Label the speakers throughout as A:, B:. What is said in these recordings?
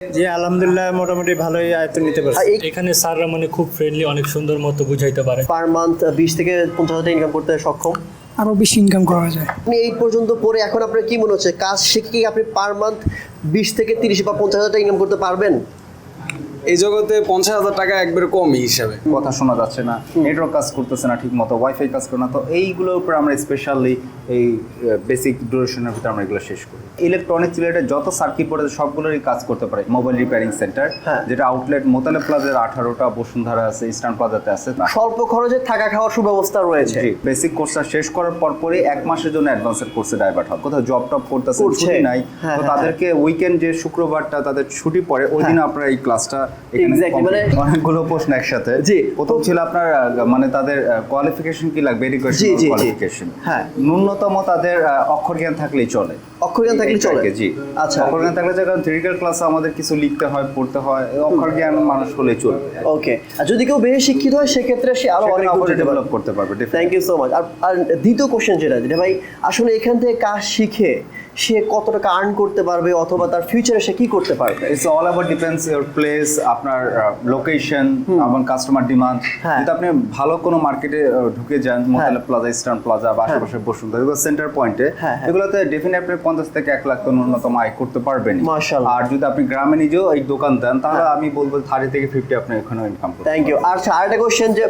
A: জি আলহামদুলিল্লাহ মোটামুটি ভালোই আয়ত্ত নিতে পারছি।
B: এখানে স্যাররা মানে খুব ফ্রেন্ডলি অনেক সুন্দর মতো বুঝাইতে পারে।
C: পার মান্থ বিশ থেকে পঞ্চাশ হাজার ইনকাম করতে সক্ষম?
D: আরও বেশি ইনকাম করা যায়।
C: আপনি এই পর্যন্ত পরে এখন আপনার কি মনে হচ্ছে? কাজ শিখে কি আপনি পার মান্থ বিশ থেকে তিরিশ বা পঞ্চাশ হাজার টাকা ইনকাম করতে পারবেন?
E: এই জগতে পঞ্চাশ হাজার টাকা একবারে কমই হিসাবে।
F: কথা শোনা যাচ্ছে না নেটওয়ার্ক কাজ করতেছে না ঠিক মতো ওয়াইফাই কাজ করে না তো এইগুলোর উপর আমরা স্পেশালি এই বেসিক ডিউরেশনের ভিতরে আমরা এগুলো শেষ করি। ইলেকট্রনিক্স রিলেটেড যত সার্কিট পড়ে সবগুলোরই কাজ করতে পারে মোবাইল রিপেয়ারিং সেন্টার
C: হ্যাঁ।
F: যেটা আউটলেট মোতালে প্লাজার আঠারোটা বসুন্ধরা আছে ইস্টার্ন প্লাজাতে আছে।
C: স্বল্প খরচে থাকা খাওয়ার সুব্যবস্থা রয়েছে।
F: বেসিক কোর্সটা শেষ করার পর পরে এক মাসের জন্য অ্যাডভান্সের কোর্সে ডাইভার্ট হয়। কোথাও জব টপ করতেছে ছুটি নাই।
C: হ্যাঁ,
F: তো
C: হ্যাঁ,
F: তাদেরকে উইকেন্ড যে শুক্রবারটা তাদের ছুটি পড়ে ওই দিন আপনারা এই ক্লাসটা
C: মানে-
F: অনেকগুলো প্রশ্ন একসাথে।
C: জি।
F: প্রথম ছিল আপনার মানে তাদের কোয়ালিফিকেশন কি লাগবে এডুকেশন
C: জি।
F: কোয়ালিফিকেশন
C: হ্যাঁ।
F: ন্যূনতম তাদের অক্ষর জ্ঞান থাকলেই চলে।
C: অক্ষর জ্ঞান থাকলে চলে?
F: জি।
C: আচ্ছা।
F: অক্ষর জ্ঞান থাকলে কারণ থিওরিক্যাল ক্লাসে আমাদের কিছু লিখতে হয় পড়তে হয় অক্ষর জ্ঞান মানুষ হলে চলবে।
C: ওকে আর যদি কেউ বেশি শিক্ষিত হয় সেক্ষেত্রে সে আরও অনেক দূর
F: ডেভেলপ করতে পারবে
C: থ্যাংক ইউ সো মাচ আর আর দ্বিতীয় কোশ্চেন যেটা যেটা ভাই আসলে এখান থেকে কাজ শিখে সে কত টাকা আর্ন করতে পারবে অথবা তার ফিউচারে সে কি করতে পারবে?
F: It's all about depends your place আপনার লোকেশন এবং কাস্টমার ডিমান্ড
C: হ্যাঁ।
F: যদি আপনি ভালো কোনো মার্কেটে ঢুকে যান মোতালা প্লাজা ইস্টার্ন প্লাজা বা আশেপাশে বসুন্ধরা এগুলো সেন্টার পয়েন্টে
C: হ্যাঁ, হ্যাঁ।
F: এগুলোতে ডেফিনেটলি আপনি পঞ্চাশ থেকে এক লাখ তো ন্যূনতম আয় করতে পারবেন। আর যদি আপনি গ্রামে নিজেও এই দোকান দেন তাহলে আমি বলব থার্টি থেকে ফিফটি আপনি এখানেও ইনকাম করতে
C: থ্যাংক ইউ আর আচ্ছা, আরেকটা কোশ্চেন যে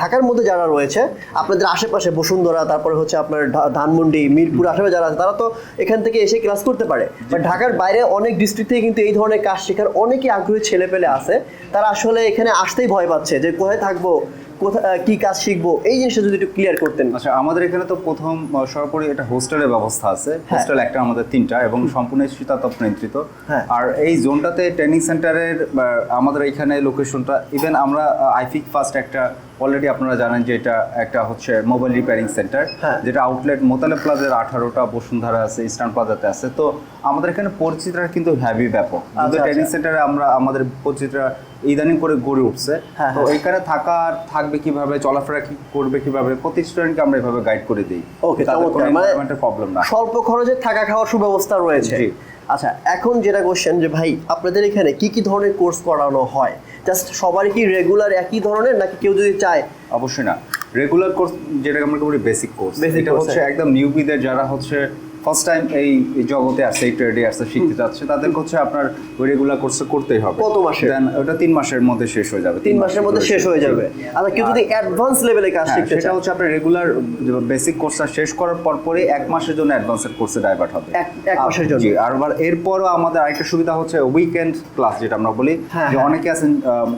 C: ঢাকার মধ্যে যারা রয়েছে আপনাদের আশেপাশে বসুন্ধরা তারপরে হচ্ছে আপনার ধানমন্ডি মিরপুর আশেপাশে যারা আছে তারা তো এখান থেকে এসে ক্লাস করতে পারে। বাট ঢাকার বাইরে অনেক ডিস্ট্রিক্ট থেকে কিন্তু এই ধরনের কাজ শেখার অনেকই আগ্রহী ছেলে পেলে আছে। তারা আসলে এখানে আসতেই ভয় পাচ্ছে যে কোথায় থাকব কি কাজ শিখব এই জিনিসটা যদি একটু ক্লিয়ার করতেন
F: আচ্ছা আমাদের এখানে তো প্রথম সর্বোপরি একটা হোস্টেলের ব্যবস্থা আছে
C: হ্যাঁ।
F: হোস্টেল একটা আমাদের তিনটা এবং সম্পূর্ণ শীতাতপ নিয়ন্ত্রিত
C: হ্যাঁ।
F: আর এই জোনটাতে ট্রেনিং সেন্টারের আমাদের এখানে লোকেশনটা ইভেন আমরা আইফিক ফার্স্ট একটা অলরেডি আপনারা জানেন যে এটা একটা হচ্ছে মোবাইল রিপেয়ারিং সেন্টার
C: হ্যাঁ।
F: যেটা আউটলেট মোতালে প্লাজার আঠারোটা বসুন্ধরা আছে ইস্টার্ন প্লাজাতে আছে তো আমাদের এখানে পরিচিতিটা কিন্তু হ্যাভি ব্যাপক
C: আচ্ছা,
F: ট্রেনিং
C: আচ্ছা।
F: সেন্টারে আমরা আমাদের পরিচিতিটা ইদানিং করে গড়ে উঠছে
C: হ্যাঁ,
F: তো
C: হ্যাঁ।
F: এখানে থাকা থাকবে কীভাবে চলাফেরা কি করবে কীভাবে প্রতি স্টুডেন্টকে আমরা এভাবে গাইড করে দিই।
C: ওকে মানে
F: প্রবলেম না।
C: স্বল্প খরচে থাকা খাওয়ার সুব্যবস্থা রয়েছে।
F: জি।
C: আচ্ছা এখন যেটা কোশ্চেন যে ভাই আপনাদের এখানে কি কি ধরনের কোর্স করানো হয়? জাস্ট সবারই কি রেগুলার একই ধরনের নাকি কেউ যদি চায়?
F: অবশ্যই না। রেগুলার কোর্স যেটাকে আমরা বলি বেসিক কোর্স এটা হচ্ছে
C: হ্যাঁ।
F: একদম নিউবিদের যারা হচ্ছে ফার্স্ট টাইম এই জগতে আসছে এই ট্রেডে আসছে শিখতে চাচ্ছে তাদেরকে হচ্ছে আপনার ওই রেগুলার কোর্স করতেই হবে।
C: কত মাসের?
F: দেন ওটা তিন মাসের মধ্যে শেষ হয়ে যাবে
C: তিন মাসের মধ্যে শেষ হয়ে যাবে। আচ্ছা কেউ যদি অ্যাডভান্স লেভেলে কাজ
F: হ্যাঁ,
C: শিখতে
F: সেটা হচ্ছে আপনার রেগুলার বেসিক কোর্সটা শেষ করার পর পরে এক মাসের জন্য অ্যাডভান্সের কোর্সে ডাইভার্ট হবে।
C: এক- মাসের জন্য?
F: আর এরপরও আমাদের আরেকটা সুবিধা হচ্ছে উইকেন্ড ক্লাস যেটা আমরা বলি
C: হ্যাঁ,
F: যে
C: হ্যাঁ।
F: অনেকে আছেন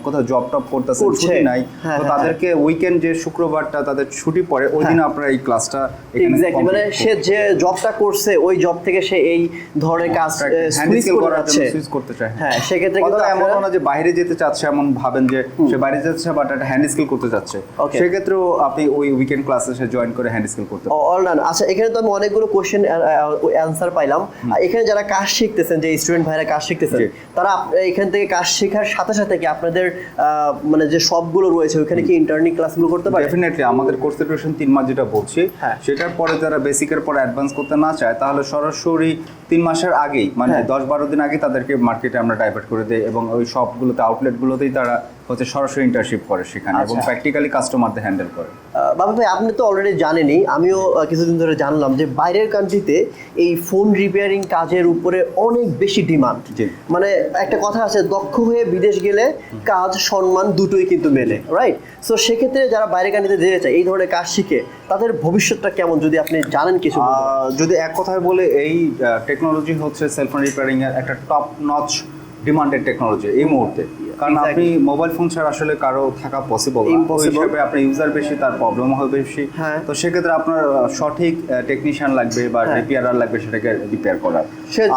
F: কোথাও জব টপ করতেছেন ছুটি নাই তো তাদেরকে উইকেন্ড যে শুক্রবারটা তাদের ছুটি পড়ে ওই দিন আপনারা এই ক্লাসটা এখানে
C: মানে সে যে জবটা করছে ওই জব থেকে সে এই ধরনের কাজ সুইচ করে যাচ্ছে।
F: সুইচ করতে চায়।
C: হ্যাঁ সেক্ষেত্রে কিন্তু
F: এমন না যে বাইরে যেতে চাচ্ছে এমন ভাবেন যে সে বাইরে যাচ্ছে বাট একটা হ্যান্ড স্কিল করতে চাচ্ছে. সেক্ষেত্রেও আপনি ওই উইকেন্ড ক্লাসে সে জয়েন করে হ্যান্ড স্কিল করতে।
C: অল ডান আচ্ছা এখানে তো আমি অনেকগুলো কোশ্চেন অ্যান্সার পাইলাম। এখানে যারা কাজ শিখতেছেন যে স্টুডেন্ট ভাইরা কাজ শিখতেছেন তারা এখান থেকে কাজ শেখার সাথে সাথে কি আপনাদের মানে যে সবগুলো রয়েছে ওখানে কি ইন্টারনিক ক্লাসগুলো করতে পারে?
F: ডেফিনেটলি আমাদের কোর্স ডিউরেশন তিন মাস যেটা বলছি
C: হ্যাঁ।
F: সেটার পরে যারা বেসিকের পর অ্যাডভান্স করতে না চায় তাহলে সরাসরি তিন মাসের আগেই মানে
C: হ্যাঁ।
F: দশ বারো দিন আগে তাদেরকে মার্কেটে আমরা ডাইভার্ট করে দিই এবং ওই সবগুলোতে আউটলেটগুলোতেই তারা হচ্ছে সরাসরি ইন্টার্নশিপ করে সেখানে এবং। প্র্যাকটিক্যালি কাস্টমারদের হ্যান্ডেল করে।
C: বাবা ভাই আপনি তো অলরেডি জানেনই আমিও কিছুদিন ধরে জানলাম যে বাইরের কান্ট্রিতে এই ফোন রিপেয়ারিং কাজের উপরে অনেক বেশি ডিমান্ড। মানে একটা কথা আছে দক্ষ হয়ে বিদেশ গেলে কাজ সম্মান দুটোই কিন্তু মেলে রাইট সো সেক্ষেত্রে যারা বাইরের কান্ট্রিতে যেতে চায় এই ধরনের কাজ শিখে তাদের ভবিষ্যৎটা কেমন যদি আপনি জানেন কিছু
F: যদি এক কথায় বলে এই টেকনোলজি হচ্ছে সেলফোন রিপেয়ারিং এর একটা টপ নচ ডিমান্ডেড টেকনোলজি এই মুহূর্তে। কারণ আপনি মোবাইল ফোন ছাড়া আসলে কারও থাকা পসিবল হিসেবে আপনার ইউজার বেশি তার প্রবলেম হবে বেশি।
C: হ্যাঁ।
F: তো সেক্ষেত্রে আপনার সঠিক টেকনিশিয়ান লাগবে বা
C: হ্যাঁ।
F: রিপেয়ারার লাগবে সেটাকে রিপেয়ার করার।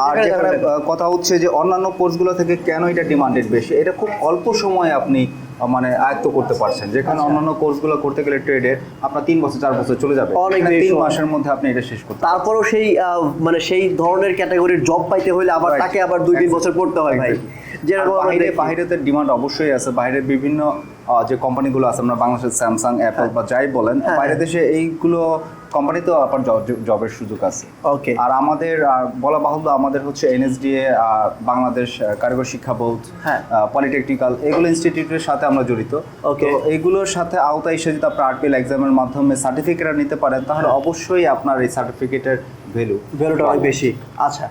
F: আর
C: যেখানে
F: কথা হচ্ছে যে অন্যান্য কোর্সগুলো থেকে কেন এটা ডিমান্ডেড বেশি? এটা খুব অল্প সময়ে আপনি মানে আয়ত্ত করতে পারছেন। যেখানে
C: আচ্ছা।
F: অন্যান্য কোর্সগুলো করতে গেলে ট্রেডের আপনার তিন বছর চার বছর চলে যাবে।
C: অনেক
F: তিন মাসের মধ্যে আপনি এটা শেষ করতে
C: তারপরও সেই মানে সেই ধরনের ক্যাটাগরির জব পাইতে হলে আবার তাকে আবার দুই তিন বছর পড়তে হয় ভাই। আমরা
F: বাইরে। বাইরেতে ডিমান্ড অবশ্যই আছে। বাইরের বিভিন্ন যে কোম্পানিগুলো আছে আমরা বাংলাদেশের স্যামসাং অ্যাপল বা যাই বলেন
C: হ্যাঁ,
F: বাইরে। দেশে এইগুলো কোম্পানিতেও আপনার জবের সুযোগ আছে
C: ওকে
F: আর আমাদের বলা বাহুল্য আমাদের হচ্ছে এনএসডিএ বাংলাদেশ কারিগরি শিক্ষা বোর্ড
C: হ্যাঁ।
F: পলিটেকনিক্যাল এগুলো ইনস্টিটিউটের সাথে আমরা জড়িত
C: Okay.
F: তো এইগুলোর সাথে আওতায় এসে যদি আপনার আরপিএল এক্সামের মাধ্যমে সার্টিফিকেট নিতে পারেন তাহলে
C: হ্যাঁ।
F: অবশ্যই আপনার এই সার্টিফিকেটের ভ্যালু
C: ভ্যালুটা অনেক বেশি আচ্ছা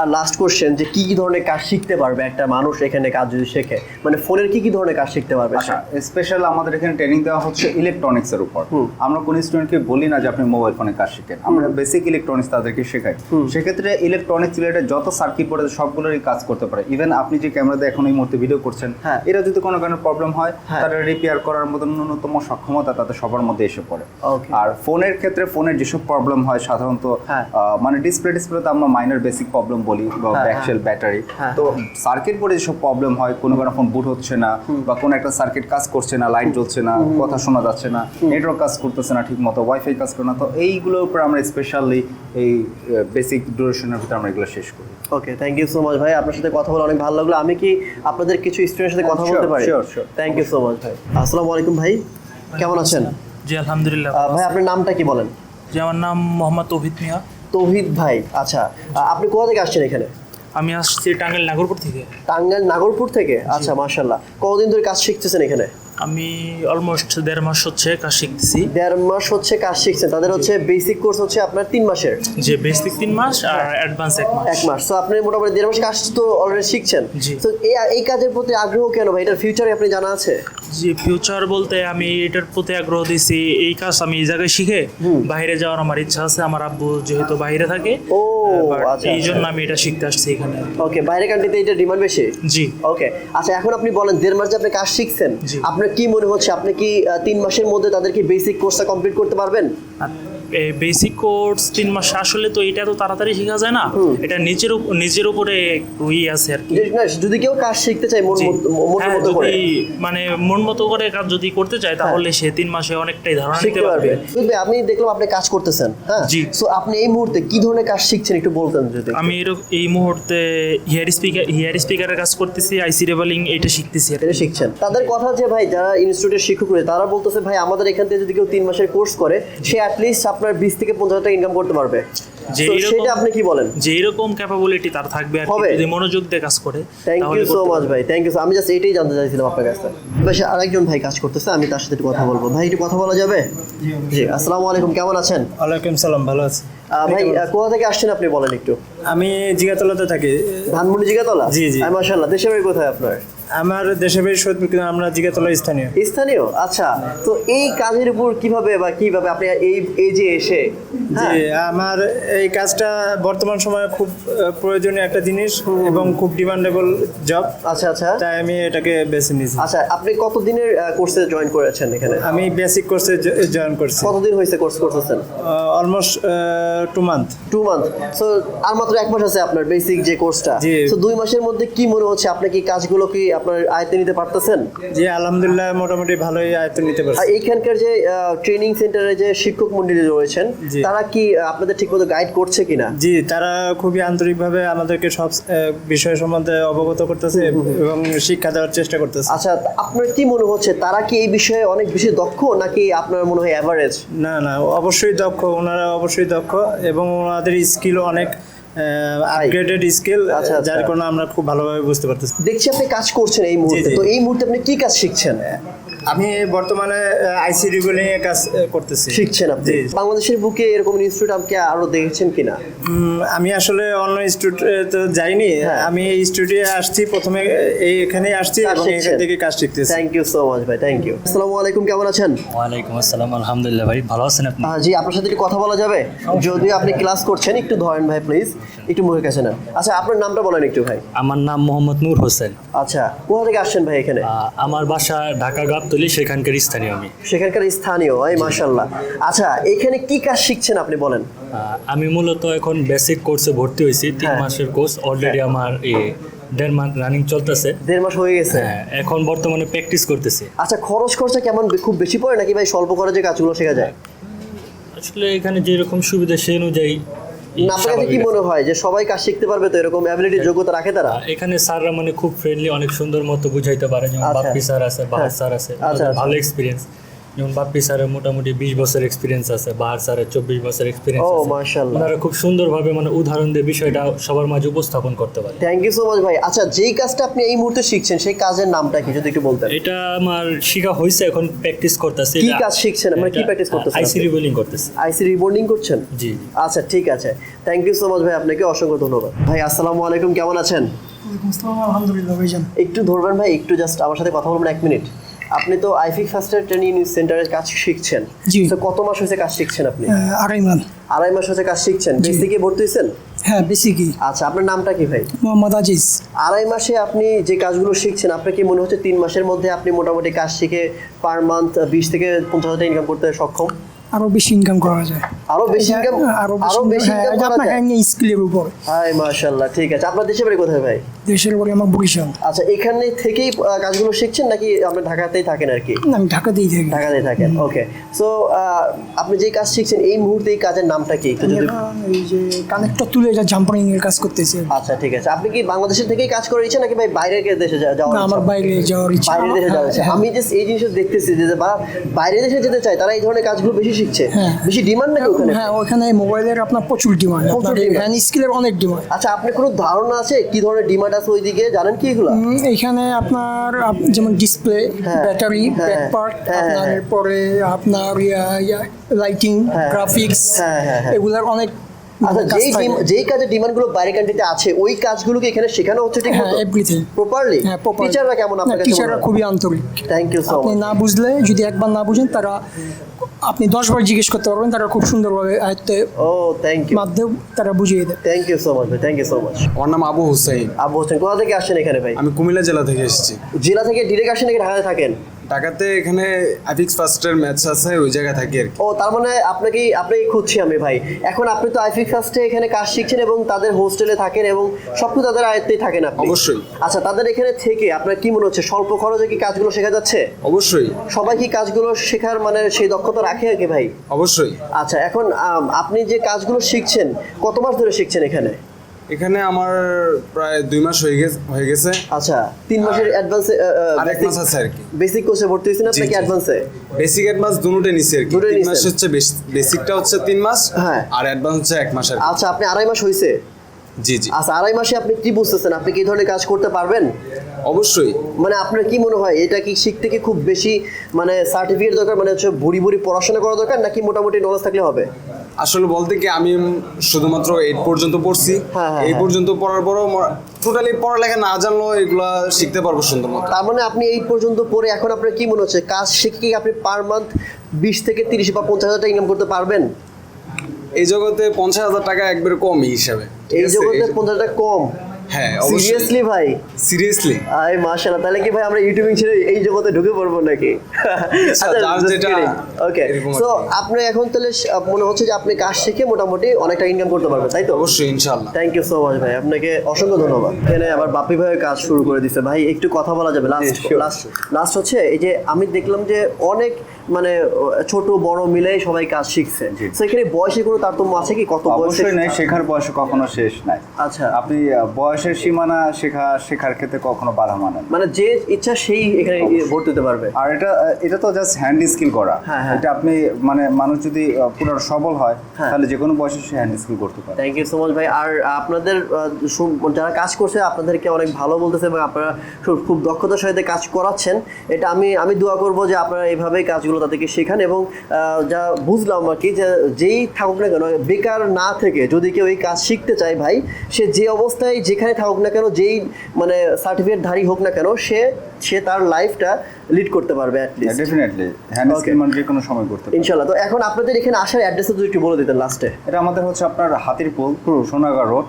C: আর লাস্ট কোশ্চেন যে কি কি ধরনের কাজ শিখতে পারবে একটা মানুষ এখানে কাজ যদি শেখে মানে ফোনের কি কি ধরনের কাজ শিখতে পারবে
F: আচ্ছা স্পেশাল আমাদের এখানে ট্রেনিং দেওয়া হচ্ছে ইলেকট্রনিক্স এর উপর। আমরা কোন স্টুডেন্টকে বলি না যে আপনি মোবাইল ফোনে কাজ শিখেন। আমরা বেসিক ইলেকট্রনিক্স তাদেরকে শেখাই। সেক্ষেত্রে ইলেকট্রনিক্স রিলেটেড যত সার্কিট বোর্ডে সবগুলোরই কাজ করতে পারে। ইভেন আপনি যে ক্যামেরাতে এখন এই মুহূর্তে ভিডিও করছেন
C: হ্যাঁ।
F: এটা যদি কোনো কারণে প্রবলেম হয়
C: হ্যাঁ।
F: তারা রিপেয়ার করার মতো ন্যূনতম সক্ষমতা তাদের সবার মধ্যে এসে পড়ে। আর ফোনের ক্ষেত্রে ফোনের যেসব প্রবলেম হয় সাধারণত
C: হ্যাঁ।
F: মানে ডিসপ্লে ডিসপ্লেতে আমরা মাইনার বেসিক প্রবলেম বলি বা ব্যাটারি। তো সার্কিট বোর্ডে যেসব প্রবলেম হয় কোনো কোনো ফোন বুট হচ্ছে না বা কোনো একটা সার্কিট কাজ করছে না লাইট জ্বলছে না কথা শোনা যাচ্ছে না নেটওয়ার্ক কাজ করতেছে না ঠিক মতো ওয়াইফাই কাজ করে না তো এইগুলোর উপর আমরা স্পেশালি এই বেসিক ডিউরেশনের ভিতরে আমরা এগুলো শেষ করি।
C: Okay thank you so much ভাই। আপনার সাথে কথা বলে অনেক ভালো লাগল। আমি কি আপনাদের কিছু স্টুডেন্টের সাথে কথা বলতে পারি. থ্যাংক ইউ সো মাচ ভাই। আসসালামু আলাইকুম ভাই। কেমন আছেন?
G: জি আলহামদুলিল্লাহ।
C: ভাই আপনার নামটা কি বলেন?
G: জি আমার নাম মোহাম্মদ তৌহিদ মিয়া।
C: তৌহিদ ভাই আচ্ছা। আপনি কোথা থেকে আসছেন এখানে?
G: আমি আসছি টাঙ্গাইল নাগরপুর থেকে।
C: টাঙ্গাইল নাগরপুর থেকে? আচ্ছা মাশাল্লাহ কতদিন ধরে কাজ শিখতেছেন এখানে?
G: আমি অলমোস্ট দেড় মাস হচ্ছে কাজ শিখতেছি
C: দেড় মাস হচ্ছে কাজ শিখছেন তাদের হচ্ছে বেসিক কোর্স হচ্ছে আপনার তিন মাসের।
G: যে বেসিক তিন মাস আর অ্যাডভান্স এক মাস।
C: এক মাস। তো আপনি মোটামুটি দেড় মাস কাজ তো অলরেডি শিখছেন।
G: জি।
C: তো এই এই কাজের প্রতি আগ্রহ কেন ভাই? এটার ফিউচারে আপনি জানা আছে?
G: যে ফিউচার বলতে আমি এটার প্রতি আগ্রহ দিছি এই কাজ আমি এই জায়গায় শিখে বাইরে যাওয়ার আমার ইচ্ছা আছে আমার আব্বু যেহেতু বাইরে থাকে।
C: ও, আচ্ছা,
G: এই জন্য
C: আচ্ছা।
G: আমি এটা শিখতে আসছি এখানে।
C: ওকে বাইরের কান্ট্রিতে এটা ডিমান্ড বেশি?
G: জি।
C: ওকে আচ্ছা এখন আপনি বলেন দেড় মাস যে আপনি কাজ শিখছেন।
G: জি।
C: কি মনে হচ্ছে? আপনি কি তিন মাসের মধ্যে তাদেরকে বেসিক কোর্সটা কমপ্লিট করতে পারবেন?
G: বেসিক কোর্স তিন মাস আসলে তো এটা তো তাড়াতাড়ি শেখা যায় না। এটা নিজের নিজের উপরে ই আছে আর কি।
C: যদি কেউ কাজ শিখতে চায় মন
G: হ্যাঁ, যদি মানে মন মতো করে কাজ যদি করতে চায় তাহলে সে তিন মাসে অনেকটাই ধারণা নিতে
C: পারবে। আপনি দেখলাম আপনি কাজ করতেছেন হ্যাঁ?
G: জি।
C: সো আপনি এই মুহূর্তে কি ধরনের কাজ শিখছেন একটু বলতেন যদি
G: আমি এই মুহূর্তে হিয়ার স্পিকার হিয়ার স্পিকারের কাজ করতেছি আইসি রেবলিং এটা শিখতেছি
C: এটা শিখছেন। তাদের কথা যে ভাই যারা ইনস্টিটিউটের শিক্ষক রয়েছে তারা বলতেছে ভাই আমাদের এখান থেকে যদি কেউ তিন মাসের কোর্স করে সে অ্যাটলিস্ট আপনার বিশ থেকে পঞ্চাশ হাজার টাকা ইনকাম করতে পারবে। সেটা আপনি কি বলেন?
G: যে এরকম ক্যাপাবিলিটি তার থাকবে আর
C: হবে।
G: যদি মনোযোগ দিয়ে কাজ করে
C: থ্যাংক ইউ সো মাচ ভাই থ্যাংক ইউ আমি জাস্ট এটাই জানতে চাইছিলাম আপনার কাছে বেশ আরেকজন ভাই কাজ করতেছে আমি তার সাথে একটু কথা বলব। ভাই একটু কথা বলা যাবে? জি আসসালামু আলাইকুম কেমন আছেন?
A: ওয়ালাইকুম সালাম ভালো আছি।
C: ভাই কোথা থেকে আসছেন আপনি বলেন একটু?
A: আমি জিগাতলাতে থাকি।
C: ধানমন্ডি জিগাতলা?
A: জি, জি।
C: মাশাআল্লাহ দেশের বাড়ি কোথায় আপনার?
A: আমার দেশে বাড়ি সৈয়দপুর কিন্তু আমরা জিগাতলা স্থানীয়?
C: স্থানীয়? আচ্ছা তো এই কাজের উপর কীভাবে বা কীভাবে আপনি এই এই যে এসে হ্যাঁ?
A: আমার এই কাজটা বর্তমান সময়ে খুব প্রয়োজনীয় একটা জিনিস এবং খুব ডিমান্ডেবল জব
C: আচ্ছা আচ্ছা।
A: তাই আমি এটাকে বেছে নিয়েছি।
C: আচ্ছা আপনি কত দিনের কোর্সে জয়েন করেছেন এখানে?
A: আমি বেসিক কোর্সে জয়েন করছি।
C: কতদিন হয়েছে কোর্স করতেছেন?
A: Almost two month
C: two month so আর মাত্র এক মাস আছে আপনার বেসিক যে কোর্সটা। তো দুই মাসের মধ্যে কি মনে হচ্ছে? আপনি কি কাজগুলো কি আপনার আয়ত্তে নিতে পারতেছেন?
A: জি আলহামদুলিল্লাহ মোটামুটি ভালোই আয়ত্ত নিতে পারছি।
C: এইখানকার যে ট্রেনিং সেন্টারে যে শিক্ষক মন্ডলী রয়েছেন তারা কি আপনাদের ঠিকমতো গাইড করছে কিনা?
A: জি তারা খুবই আন্তরিকভাবে আমাদেরকে সব বিষয় সম্বন্ধে অবগত করতেছে এবং শিক্ষা দেওয়ার চেষ্টা করতেছে।
C: আচ্ছা আপনার কি মনে হচ্ছে তারা কি এই বিষয়ে অনেক বেশি দক্ষ নাকি আপনার মনে হয় অ্যাভারেজ
A: না না অবশ্যই দক্ষ ওনারা অবশ্যই দক্ষ এবং ওনাদের স্কিল অনেক আপগ্রেডেড স্কিল
C: আচ্ছা, আচ্ছা।
A: যার কারণে আমরা খুব ভালোভাবে বুঝতে পারতেছি।
C: দেখছি আপনি কাজ করছেন এই মুহূর্তে। তো এই মুহূর্তে আপনি কি কাজ শিখছেন?
A: আমি বর্তমানে আইসি রিগুলিং এ কাজ করতেছি।
C: শিখছেন আপনি? বাংলাদেশের বুকে এরকম ইনস্টিটিউট আপনি আরও দেখেছেন কিনা?
A: আমি আসলে অন্য ইনস্টিটিউটে তো যাইনি।
C: হ্যাঁ।
A: আমি এই স্টুডিও আসছি প্রথমে এই এখানেই আসছি এবং এখান থেকে কাজ শিখতেছি।
C: থ্যাংক ইউ সো মাচ ভাই থ্যাংক ইউ আসসালামু আলাইকুম কেমন আছেন?
B: ওয়ালাইকুম আসসালাম আলহামদুলিল্লাহ ভাই ভালো আছেন আপনি?
C: জি আপনার সাথে একটু কথা বলা যাবে? যদি আপনি ক্লাস করছেন একটু ধরেন ভাই প্লিজ একটু মুখের কাছে নেন। আচ্ছা আপনার নামটা বলেন একটু ভাই।
B: আমার নাম মোহাম্মদ নূর হোসেন।
C: আচ্ছা কোথা থেকে আসছেন ভাই এখানে?
B: আমার বাসা ঢাকা গাবতলি সেখানকার স্থানীয় আমি।
C: সেখানকার স্থানীয় এই মাশাল্লাহ আচ্ছা এখানে কি কাজ শিখছেন আপনি বলেন?
B: আমি মূলত এখন বেসিক কোর্সে ভর্তি হয়েছি তিন
C: হ্যাঁ।
B: মাসের কোর্স অলরেডি আমার দেড় মাস রানিং চলতেছে।
C: দেড় মাস হয়ে গেছে।
B: হ্যাঁ, এখন বর্তমানে প্র্যাকটিস করতেছি।
C: আচ্ছা খরচ খরচা কেমন খুব বেশি পড়ে নাকি ভাই স্বল্প খরচে কাজগুলো শেখা যায়?
B: আসলে এখানে যেরকম সুবিধা সেই অনুযায়ী
C: আপনার কাছে কি মনে হয় যে সবাই কাজ শিখতে পারবে তো এরকম অ্যাবিলিটি যোগ্যতা রাখে তারা।
B: এখানে স্যাররা মানে খুব ফ্রেন্ডলি অনেক সুন্দর মতো বুঝাইতে পারে যেমন
C: আচ্ছা।
B: বাপ্পি স্যার আছে বাহার
C: হ্যাঁ।
B: স্যার আছে
C: আচ্ছা, আচ্ছা।
B: ভালো এক্সপিরিয়েন্স যেমন বাপ্পি স্যারের মোটামুটি বিশ বছর এক্সপিরিয়েন্স আছে বাহার স্যারের চব্বিশ বছর এক্সপিরিয়েন্স
C: ও, মাশাআল্লাহ।
B: ওনারা খুব সুন্দরভাবে মানে উদাহরণ দিয়ে বিষয়টা সবার মাঝে উপস্থাপন করতে পারে।
C: থ্যাংক ইউ সো মাচ ভাই। আচ্ছা যেই কাজটা আপনি এই মুহূর্তে শিখছেন সেই কাজের নামটা কি? যদি একটু বলতেন।
B: এটা আমার শিখা হয়েছে এখন প্র্যাকটিস করতেছি।
C: কি কাজ শিখছেন? মানে কি প্র্যাকটিস করতেছেন
B: আইসি? রিবোলিং করতেছি।
C: আইসি রিবোর্ডিং করছেন?
B: জি।
C: আচ্ছা ঠিক আছে। থ্যাংক ইউ সো মাচ ভাই আপনাকে অসংখ্য ধন্যবাদ। ভাই আসসালামু আলাইকুম কেমন আছেন?
D: ওয়ালাইকুম আসসালাম আলহামদুলিল্লাহ ভাইজান।
C: একটু ধরবেন ভাই একটু জাস্ট আমার সাথে কথা বলবেন এক মিনিট আপনি তো আইফিক ফার্স্টের ট্রেনিং সেন্টারে কাজ শিখছেন। তো কত মাস হয়েছে কাজ শিখছেন আপনি?
D: আড়াই মান
C: আড়াই মাস হয়েছে কাজ শিখছেন। বেসিকে ভর্তি হয়েছেন?
D: হ্যাঁ বেশি কি
C: আচ্ছা আপনার নামটা কি ভাই?
D: মোহাম্মদ আজিজ।
C: আড়াই মাসে আপনি যে কাজগুলো শিখছেন আপনার কি মনে হচ্ছে তিন মাসের মধ্যে আপনি মোটামুটি কাজ শিখে পার মান্থ বিশ থেকে পঞ্চাশ হাজার ইনকাম করতে সক্ষম?
D: আরও বেশি ইনকাম করা যায়।
C: আরও বেশি ইনকাম আরও বেশি
D: হ্যাঁ,
C: ইনকাম
D: এটা
C: করা
D: আপনার
C: যায়?
D: স্কিলের উপর।
C: হাই মাশাআল্লাহ ঠিক আছে। আপনার দেশে বাড়ি কোথায় ভাই?
D: দেশের উপরে আমার বরিশাল।
C: আচ্ছা এখানে থেকেই কাজগুলো শিখছেন নাকি আপনি ঢাকাতেই থাকেন আর কি?
D: আমি ঢাকাতেই থাকি।
C: ঢাকাতেই থাকেন ওকে সো আপনি যে কাজ শিখছেন এই মুহূর্তে এই কাজের নামটা কি একটু যদি
D: এই যে কানেক্টর তুলে এটা জাম্পারিং এর কাজ করতেছি।
C: আচ্ছা ঠিক আছে। আপনি কি বাংলাদেশের থেকেই কাজ করে ইচ্ছা নাকি ভাই বাইরের দেশে যা- যাওয়ার
D: না, আমার বাইরে যাওয়ার ইচ্ছা।
C: বাইরের দেশে যাওয়ার ইচ্ছা।
D: হ্যাঁ,
C: আমি জাস্ট এই জিনিসটা দেখতেছি যে বা বাইরের দেশে যেতে চায় তারা এই ধরনের কাজগুলো বেশি শিখছে।
D: হ্যাঁ।
C: বেশি ডিমান্ড নাকি ওখানে?
D: হ্যাঁ ওখানে মোবাইলের আপনার প্রচুর ডিমান্ড
C: প্রচুর
D: হ্যান্ড স্কিলের অনেক ডিমান্ড
C: আচ্ছা আপনি কোনো ধারণা আছে কি ধরনের ডিমান্ড আছে ওইদিকে জানেন কি এগুলো?
D: এখানে আপনার যেমন ডিসপ্লে ব্যাটারি
C: হ্যাঁ,
D: ব্যাক পার্ট
C: হ্যাঁ,
D: আপনার
C: হ্যাঁ।
D: এরপরে আপনার লাইটিং গ্রাফিক্স। এগুলার অনেক
C: আচ্ছা যেই ডিমান্ডগুলো কান্ট্রিতে আছে ওই কাজগুলোকে এখানে শেখানো হচ্ছে ঠিক
D: এভরিথিং
C: প্রপারলি টিচাররা কেমন
D: না,
C: আপনার
D: টিচাররা খুবই আন্তরিক।
C: থ্যাংক ইউ সো
D: আপনি না বুঝলে যদি একবার না বুঝেন তারা আপনি দশবার জিজ্ঞেস করতে পারবেন তারা খুব সুন্দরভাবে আয়ত্তের
C: ও থ্যাংক ইউ
D: মাধ্যমে তারা বুঝিয়ে দেয়
C: থ্যাংক ইউ সো মাচ ভাই থ্যাংক ইউ সো মাচ
E: ওর নাম আবু হুসাইন।
C: আবু হোসেন কোথা থেকে আসছেন এখানে ভাই?
E: আমি কুমিল্লা জেলা থেকে এসেছি।
C: জেলা থেকে ডিরেক্ট আসেন নাকি ঢাকাতে থাকেন?
E: ঢাকাতে এখানে আইফিক্স ফার্স্টের ম্যাচ আছে ওই জায়গায় থাকি আর কি।
C: ও তার মানে আপনাকে আপনাকে খুঁজছি আমি ভাই। এখন আপনি তো আইফিক ফার্স্টে এখানে কাজ শিখছেন এবং তাদের হোস্টেলে থাকেন এবং সবকিছু তাদের আয়ত্তেই থাকেন আপনি।
E: অবশ্যই।
C: আচ্ছা তাদের এখানে থেকে আপনার কি মনে হচ্ছে স্বল্প খরচে কি কাজগুলো শেখা যাচ্ছে?
E: অবশ্যই।
C: সবাই কি কাজগুলো শেখার মানে সেই দক্ষতা রাখে আর কি ভাই?
E: অবশ্যই।
C: আচ্ছা এখন আপনি যে কাজগুলো শিখছেন কত মাস ধরে শিখছেন এখানে?
E: এখানে আমার প্রায় দুই মাস হয়ে গেছে হয়ে গেছে।
C: আচ্ছা তিন মাসের অ্যাডভান্সে
E: আর এক মাস আছে আর কি।
C: বেসিক কোর্সে ভর্তি হয়েছেন আপনাকে। অ্যাডভান্সে
E: বেসিক অ্যাডভান্স দুটোই নিছি আর কি। তিন মাস হচ্ছে বেসিকটা হচ্ছে তিন মাস
C: হ্যাঁ।
E: আর অ্যাডভান্স হচ্ছে এক মাস আর
C: আচ্ছা আপনি আড়াই মাস হয়েছে
E: জি জি।
C: আচ্ছা আড়াই মাসে আপনি কি বুঝতেছেন? আপনি কি ধরনের কাজ করতে পারবেন?
E: অবশ্যই।
C: মানে আপনার কি মনে হয় এটা কি শিখতে কি খুব বেশি মানে সার্টিফিকেট দরকার? মানে হচ্ছে ভুড়ি ভুড়ি পড়াশোনা করা দরকার নাকি মোটামুটি নলেজ থাকলে হবে?
E: আসলে বলতে কি আমি শুধুমাত্র এইট পর্যন্ত পড়ছি।
C: হ্যাঁ, হ্যাঁ,
E: এই
C: হ্যাঁ।
E: পর্যন্ত পড়ার পরও টোটালি পড়ালেখা না জানলেও এগুলা শিখতে পারব সুন্দর মতো।
C: তার মানে আপনি এই পর্যন্ত পড়ে এখন আপনার কি মনে হচ্ছে কাজ শিখে কি আপনি পার মান্থ বিশ থেকে তিরিশ বা পঞ্চাশ হাজার টাকা ইনকাম করতে পারবেন?
E: এই জগতে পঞ্চাশ হাজার টাকা একবারে কমই হিসাবে
C: এই? জগতে পঞ্চাশ টাকা কম?
E: হ্যাঁ
C: সিরিয়াসলি ভাই?
E: সিরিয়াসলি
C: আই মাশাআল্লাহ তাহলে কি ভাই আমরা ইউটিউবিং ছেড়ে এই জগতে ঢুকে পড়ব নাকি? আচ্ছা, ওকে সো আপনি এখন তাহলে মনে হচ্ছে যে আপনি কাজ শিখে মোটামুটি অনেকটা ইনকাম করতে পারবেন তাই তো?
E: অবশ্যই ইনশাল্লাহ
C: থ্যাংক ইউ সো মাচ ভাই আপনাকে অসংখ্য ধন্যবাদ। এখানে আবার বাপি ভাইয়ের কাজ শুরু করে দিচ্ছে ভাই একটু কথা বলা যাবে লাস্ট লাস্ট লাস্ট হচ্ছে এই যে আমি দেখলাম যে অনেক মানে ছোট বড় মিলে সবাই কাজ শিখছে। এখানে বয়সে কোনো তারতম্য আছে কি? কত বয়সে
F: অবশ্যই নাই শেখার বয়স কখনো শেষ নাই।
C: আচ্ছা।
F: আপনি বয়সের সীমানা শেখা শেখার ক্ষেত্রে কখনো বাধা মানেন
C: মানে যে ইচ্ছা সেই এখানে ভর্তি হতে পারবে।
F: আর এটা এটা তো জাস্ট হ্যান্ড স্কিল করা।
C: হ্যাঁ, হ্যাঁ।
F: এটা আপনি মানে মানুষ যদি পুরো সবল হয়
C: হ্যাঁ।
F: তাহলে যে কোনো বয়সে সে হ্যান্ড স্কিল করতে পারে।
C: থ্যাংক ইউ সো মাচ ভাই। আর আপনাদের যারা কাজ করছে আপনাদেরকে অনেক ভালো বলতেছে এবং আপনারা খুব- খুব দক্ষতার সাথে কাজ করাচ্ছেন। এটা আমি আমি দোয়া করব যে আপনারা এইভাবেই কাজগুলো তাদেরকে শেখান এবং যা বুঝলাম আর কি যে যেই থাকুক না কেন বেকার না থেকে যদি কেউ এই কাজ শিখতে চায় ভাই সে যে অবস্থায় যেখানে থাকুক না কেন যেই মানে সার্টিফিকেট ধারী হোক না কেন সে সে তার লাইফটা লিড করতে পারবে অ্যাটলিস্ট
F: ডেফিনেটলি হ্যান্ড স্কিল মানে যে কোনো সময় করতে পারে
C: ইনশাল্লাহ। তো এখন আপনাদের এখানে আসার অ্যাড্রেসটা যদি একটু বলে দিতেন লাস্টে
F: এটা আমাদের হচ্ছে আপনার Hatirpool সোনাগা road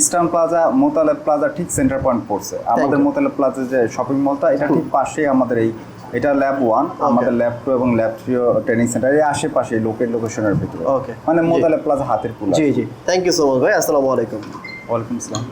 F: eastern plaza Motaleb plaza ঠিক সেন্টার পয়েন্ট পড়ছে। আমাদের. মোতালেব প্লাজা যে শপিং মলটা এটা ঠিক পাশেই আমাদের এই এটা ল্যাব ওয়ান আমাদের ল্যাব টু এবং ল্যাব থ্রি ট্রেনিং সেন্টার এই আশেপাশে লোকের লোকেশনের ভিতরে।
C: ওকে
F: মানে মোতালে প্লাজা হাতের পুরো
C: জি জি। থ্যাংক ইউ সো মাচ ভাই। আসসালামু আলাইকুম।
F: ওয়ালাইকুম আসসালাম।